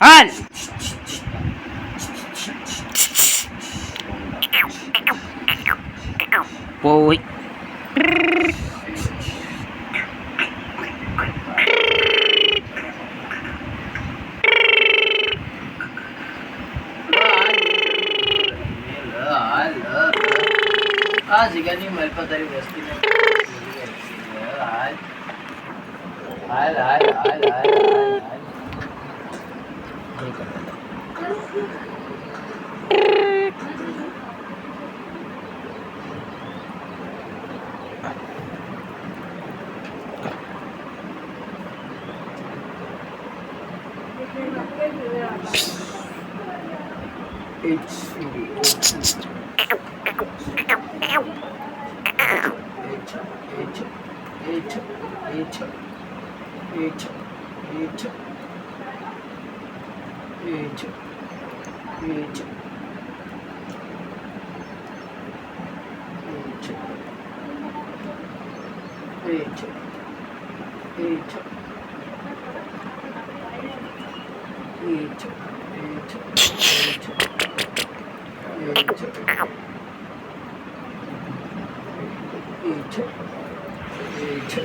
હાલ પોઈ આ જગ્યાની મલપતારી વસ્તી હાલ હાલ હાલ હાલ Eight. Eight. Eight. Egypt. নিচে নিচে নিচে নিচে নিচে নিচে নিচে নিচে নিচে